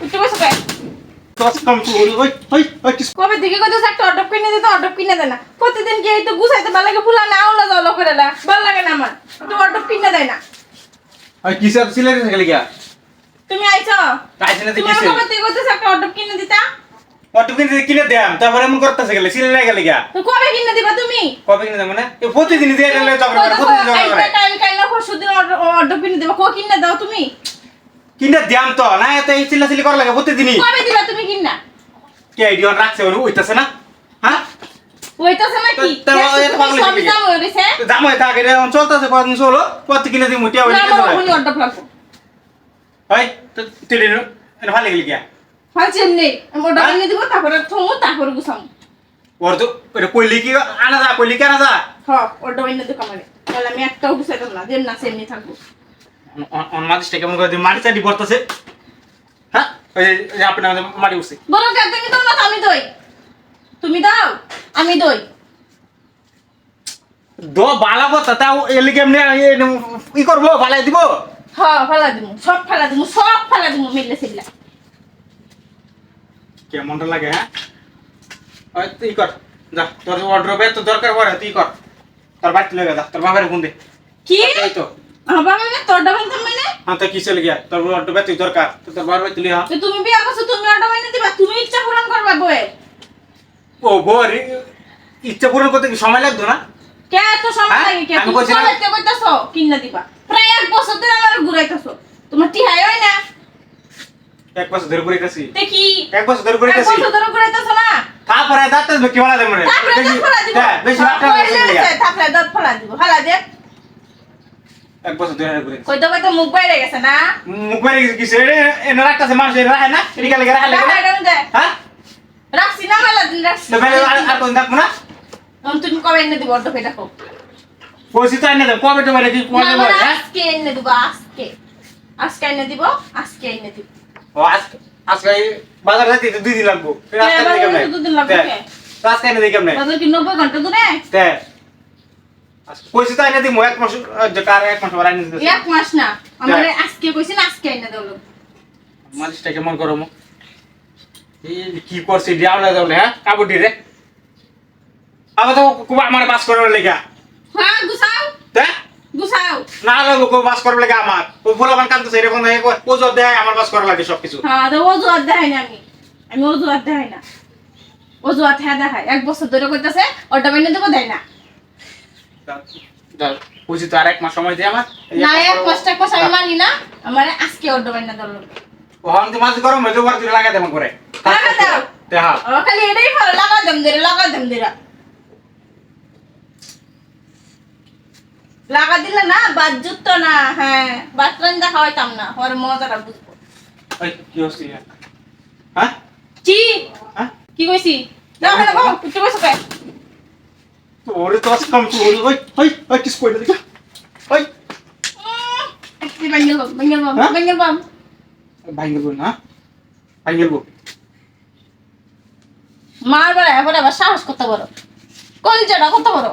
বসে কবে দিকে কত একটা কিনে দিতে কিনে দেয় না। প্রতিদিন কি তো গুছাইতে ভালো লাগে ফুলা না ওলা জল করে না। ভালো লাগে না আমার। তো অটো কিনে দেয় না। ওই কিসের সিলেটে থেকে গিয়া তুমি আইছো? আইছে না তুমি কিসে কবে দিকে কত একটা অটো কিনে দিতা? অটো কিনে তারপরে এমন করতেছে গেলে সিলেটে গেলে গিয়া কবে কিনে দিবা তুমি? কবে কিনে মানে? প্রতিদিন দিয়ে গেলে চক্র করে প্রতিদিন চক্র করে। কাল কাল না পরশু দিন কিনে দিবা কো কিনে দাও তুমি? কিনে দেম তো না এত এই চিল্লা চিল্লি করা লাগে প্রতিদিনই। কবে দিবা তুমি কিনা? কে আইডিয়া রাখছে ওই উইতাছে না? হ্যাঁ? তো এত পাগল সব? দাম হয়ে গেছে। দাম হয় থাকে রে চলতেছে কদিন চলো কত কিনে দিই মুটিয়া না ওই অটো লাগবো ওই তো তুই রে এনে ভালো গেলি গিয়া। ফালছি এমনি আমি অটো হ্যাঁ? দিব তারপরে থমু তারপরে গুছাম। ওর তো ওটা কইলি কি আনা যা কইলি কি আনা যা? হ অটো কিনে দিও কামারে তাহলে আমি একটাও গুছাইতাম না যেম না সেমনি থাকব। অন মাটিসটা কেমন করে মাটি চাটি পড়তেছে হ্যাঁ? ওই যে- আপনি আমাদের মাটি উঠছে বড় কে তুমি দাও তো আমি দই। তুমি দাও আমি দই। দো বালা কথা তাও এলি কেমনে ই করব বালাই দিব? হ ফালা দিমু সব ফালা দিমু সব ফালা দিমু মিললে সিগলা কেমনটা লাগে হ্যাঁ? ওই তুই কর যা তোর অর্ডার তো দরকার পড়ে তুই কর। তোর বাড়িতে লেগে যা তোর বাবার ফোন দে কি তো। মানে তোর ডাবল তুমি না হ্যাঁ তো কি চলে গিয়া তোর অর্ডার তুই দরকার। তো তোর বাবার বাড়িতে লিয়া তো তুমি বিয়া করছ তুমি অটো কিনে দিবা তুমি ইচ্ছা পূরণ করবা বয়ে ও বোর ইচ্ছা পূরণ করতে কি সময় লাগতো না? কে এত সময় হ্যাঁ? লাগে? কে আমি তুমি বলছি না- কবে কইতাছো কিনে দিবা। প্রায় এক বছর ধরে আমার ঘুরাইতাছো তোমার টিহাই হয় না। এক বছর ধরে গেছি দেখি এক বছর ধরে করে এক বছর ধরে ঘুরাইতাছো না? তারপরে দাঁত কি বলা দেবে হ্যাঁ, বেশি হ্যাঁ, তারপরে দাঁত ফলা দিব। ফালা দে। এক বছর ধরে করে কইতে কইতে মুখ বাইরে গেছে না? মুখ মেরে গেছে কিছু এনে রাখতেছে মানুষ এনে রাখে না এদিকে লেগে রাখে লেগে। হ্যাঁ? রাখছি না মেলা দিন রাখছি। তো আর আর কোন দেখব না? এখন তুমি কবে এনে দিব অটো পেটা হোক। পয়সা তো এনে দেব কবে তো কি কবে না, হ্যাঁ? আজকে এনে দিব আজকে। আজকে এনে দিব আজকে এনে দিব। ও আজকে আজকে বাজার যাইতে তো দুই দিন লাগবো। হ্যাঁ, এনে দিই বাজারে কেমনে তো দুদিন লাগবে, তে, কে? তো এনে দিই কেমনে? বাজার কি নব্বই ঘণ্টা দূরে? তে আজকে পয়সা তো এনে দিই এক মাস কার এক মাস পর এক মাস না আমার আজকে কইছি না আজকে এনে দেবো মালিশটা কেমন করো মো এই কি করছে হ্যাঁ কাবুটি রে আবার তো খুব আমার বাস করার লেগা। হ্যাঁ গুছাও তে? গুছাও না লাগবো কেউ বাস করার লেগে আমার ওই ফুলাবান কান্দছে এরকম ওজোর দেয় আমার বাস করা লাগে সবকিছু হ্যাঁ তো অজুহাত দেখাই না আমি। আমি অজুহাত দেখাই না। অজুহাত হ্যাঁ দেখাই। এক বছর ধরে করতেছে অটো এনে দেবো দেয় না। বুঝি তো আর এক মাস সময় দিয়ে আমার। না এক মাস আমি মানি না। আমার আজকে ওখান তো মাছ গরম হয়ে যাবার তুই দেবো করে লাগা দাও। হ্যাঁ। ও খালি এটাই ভালো লাগা দম দিরে লাগা দম দিরা লাগা দিলে না বাদ না হ্যাঁ রান্দা খাওয়াইতাম না ওর মজাটা বুঝব। ওই কি হচ্ছে হ্যাঁ? কি হ্যাঁ? কি কইছি? দাও খালি বাবু একটু বসে কে? তো ওরে তো আজকে কম তো ওই ওই ওই ওই কিস ওই একটু বাঙ্গেল বাম বাঙ্গেল বাম হ্যাঁ? বাঙ্গেল বাম ভাই গেলবো না। ভাই গেলবো মার বেড়া এবার আবার সাহস কত বড় কলিজাটা কত বড়